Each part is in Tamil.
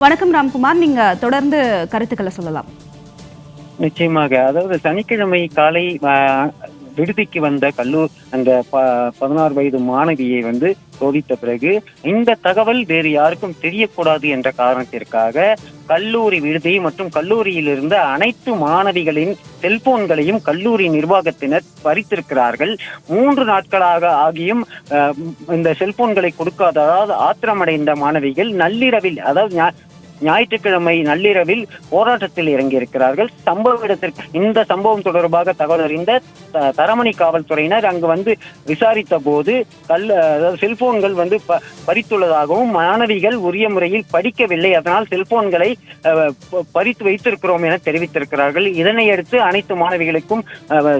வணக்கம் ராம்குமார் நீங்க தொடர்ந்து கருத்துக்களை சொல்லலாம். நிச்சயமாக. அதாவது சனிக்கிழமை காலை விடுதிக்கு வந்த கல்லூர் அந்த ப- பதினாறு வயது மாணவியை வந்து சோதித்த பிறகு இந்த தகவல் வேறு யாருக்கும் தெரியக்கூடாது என்ற காரணத்திற்காக கல்லூரி விடுதி மற்றும் கல்லூரியில் இருந்த அனைத்து மாணவிகளின் செல்போன்களையும் கல்லூரி நிர்வாகத்தினர் பறித்திருக்கிறார்கள். மூன்று நாட்களாக ஆகியும் அஹ், இந்த செல்போன்களை கொடுக்காததால் ஆத்திரமடைந்த மாணவிகள் நள்ளிரவில் அதாவது ஞாயிற்றுக்கிழமை நள்ளிரவில் போராட்டத்தில் இறங்கியிருக்கிறார்கள். சம்பவ இடத்திற்கு இந்த சம்பவம் தொடர்பாக தகவல் அறிந்த தரமணி காவல்துறையினர் அங்கு வந்து விசாரித்த போது கல் அதாவது செல்போன்கள் வந்து ப- பறித்துள்ளதாகவும் மாணவிகள் உரிய முறையில் படிக்கவில்லை. அதனால் செல்போன்களை பறித்து வைத்திருக்கிறோம் என தெரிவித்திருக்கிறார்கள். இதனை அடுத்து அனைத்து மாணவிகளுக்கும்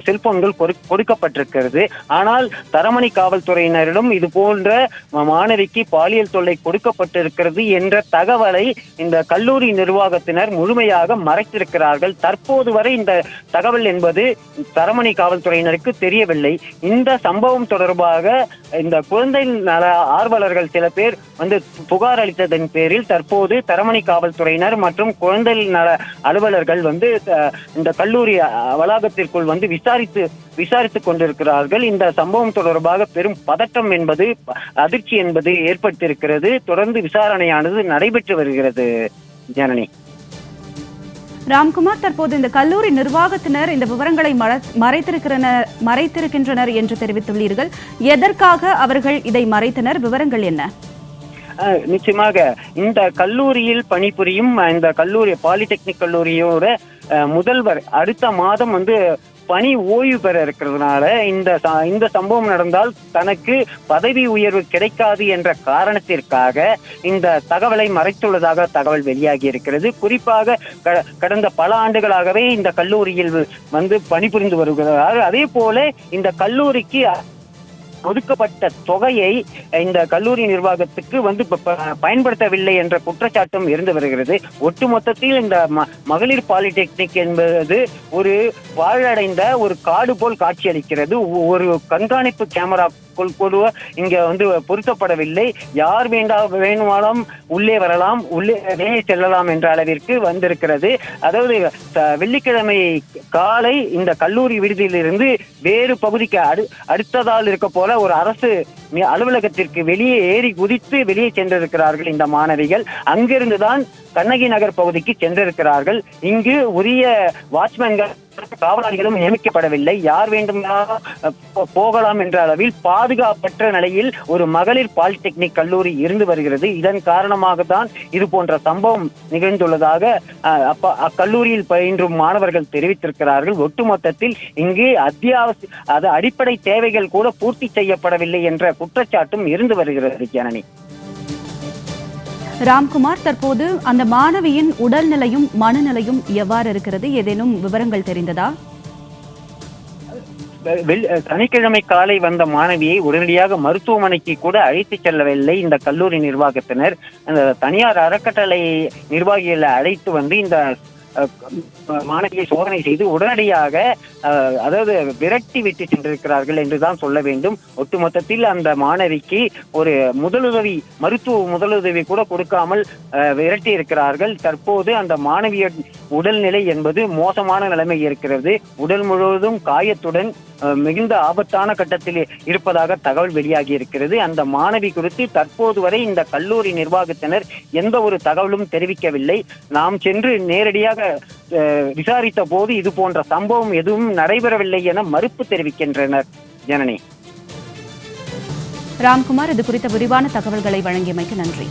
செல்போன்கள் கொடுக்கப்பட்டிருக்கிறது. ஆனால் தரமணி காவல்துறையினரிடம் இது போன்ற மாணவிக்கு பாலியல் தொல்லை கொடுக்கப்பட்டிருக்கிறது என்ற தகவலை இந்த இந்த கல்லூரி நிர்வாகத்தினர் முழுமையாக மறைத்திருக்கிறார்கள். தற்போது வரை இந்த தகவல் என்பது தரமணி காவல்துறையினருக்கு தெரியவில்லை. இந்த சம்பவம் தொடர்பாக இந்த குழந்தை நல ஆர்வலர்கள் சில பேர் வந்து புகார் அளித்ததன் பேரில் தற்போது தரமணி காவல்துறையினர் மற்றும் குழந்தை நல அலுவலர்கள் வந்து இந்த கல்லூரி வளாகத்திற்குள் வந்து விசாரித்து விசாரித்துக் கொண்டிருக்கிறார்கள். இந்த சம்பவம் தொடர்பாக பெரும் பதட்டம் என்பது அதிர்ச்சி என்பது ஏற்பட்டிருக்கிறது தொடர்ந்து விசாரணையானது நடைபெற்று வருகிறது ஜனனி. ராம்குமார் தற்போது இந்த கல்லூரி நிர்வாகத்தினர் இந்த விவரங்களை மற- மறைத்திருக்கிறனர் மறைத்திருக்கின்றனர் என்று தெரிவித்துள்ளீர்கள். எதற்காக அவர்கள் இதை மறைத்தனர்? விவரங்கள் என்ன? நிச்சயமாக இந்த கல்லூரியில் பணிபுரியும் இந்த கல்லூரி பாலிடெக்னிக் கல்லூரியோட முதல்வர் அடுத்த மாதம் வந்து பணி ஓய்வு பெற இருக்கிறதுனால இந்த இந்த சம்பவம் நடந்தால் தனக்கு பதவி உயர்வு கிடைக்காது என்ற காரணத்திற்காக இந்த தகவலை மறைத்துள்ளதாக தகவல் வெளியாகி இருக்கிறது. குறிப்பாக கடந்த பல ஆண்டுகளாகவே இந்த கல்லூரியில் வந்து பணிபுரிந்து வருகிறார். அதே போல இந்த கல்லூரிக்கு ஒதுக்கப்பட்ட தொகையை இந்த கல்லூரி நிர்வாகத்துக்கு வந்து ப- பயன்படுத்தவில்லை என்ற குற்றச்சாட்டும் இருந்து வருகிறது. ஒட்டுமொத்தத்தில் இந்த ம- மகளிர் பாலிடெக்னிக் என்பது ஒரு வாழடைந்த ஒரு காடு போல் காட்சியளிக்கிறது. ஒ- ஒரு கண்காணிப்பு கேமரா கூட இங்க வந்து பொருத்தப்படவில்லை. யார் வேண்டா வேணுமானாலும் உள்ளே வரலாம் உள்ளே வெளியே செல்லலாம் என்ற அளவிற்கு வந்திருக்கிறது. அதாவது வெள்ளிக்கிழமை காலை இந்த கல்லூரி விடுதியிலிருந்து வேறு பகுதிக்கு அடு அடுத்ததால் இருக்க போல ஒரு அரசு அலுவலகத்திற்கு வெளியே ஏறி குதித்து வெளியே சென்றிருக்கிறார்கள் இந்த மாணவிகள். அங்கிருந்துதான் கண்ணகி நகர் பகுதிக்கு சென்றிருக்கிறார்கள். இங்கு உரிய வாட்ச்மேன்கள் காவலாளிகளும் நியமிக்கப்படவில்லை. யார் வேண்டுமானாலும் போகலாம் என்ற அளவில் பாதுகாப்பற்ற நிலையில் ஒரு மகளிர் பாலிடெக்னிக் கல்லூரி இருந்து வருகிறது. இதன் காரணமாக தான் இது போன்ற சம்பவம் நிகழ்ந்துள்ளதாக அக்கல்லூரியில் பயின்றும் மாணவர்கள் தெரிவித்திருக்கிறார்கள். ஒட்டுமொத்தத்தில் இங்கு அத்தியாவசிய அது அடிப்படை தேவைகள் கூட பூர்த்தி செய்யப்படவில்லை என்ற குற்றச்சாட்டும் இருந்து வருகிறது ஜனனி. ராம்குமார் தற்போது அந்த மாணவியின் உடல்நிலையும் மனநிலையும் எவ்வாறு இருக்கிறது? ஏதேனும் விவரங்கள் தெரிந்ததா? வெள்- சனிக்கிழமை காலை வந்த மாணவியை உடனடியாக மருத்துவமனைக்கு கூட அழைத்து செல்லவில்லை இந்த கல்லூரி நிர்வாகத்தினர். அந்த தனியார் அறக்கட்டளை நிர்வாகிகளை அழைத்து வந்து இந்த மாணவியை சோதனை செய்து உடனடியாக அதாவது விரட்டி விட்டு சென்றிருக்கிறார்கள் என்றுதான் சொல்ல வேண்டும். ஒட்டுமொத்தத்தில் அந்த மாணவிக்கு ஒரு முதலுதவி மருத்துவ முதலுதவி கூட கொடுக்காமல் விரட்டி இருக்கிறார்கள். தற்போது அந்த மாணவியின் உடல்நிலை என்பது மோசமான நிலைமை இருக்கிறது. உடல் முழுவதும் காயத்துடன் அஹ், மிகுந்த ஆபத்தான கட்டத்தில் இருப்பதாக தகவல் வெளியாகி இருக்கிறது. அந்த மாணவி குறித்து தற்போது வரை இந்த கல்லூரி நிர்வாகத்தினர் எந்த ஒரு தகவலும் தெரிவிக்கவில்லை. நாம் சென்று நேரடியாக விசாரித்த போது இது போன்ற சம்பவம் எதுவும் நடைபெறவில்லை என மறுப்பு தெரிவிக்கின்றனர். ஜனனி. ராம்குமார் இது குறித்த விரிவான தகவல்களை வழங்கியமைக்கு நன்றி.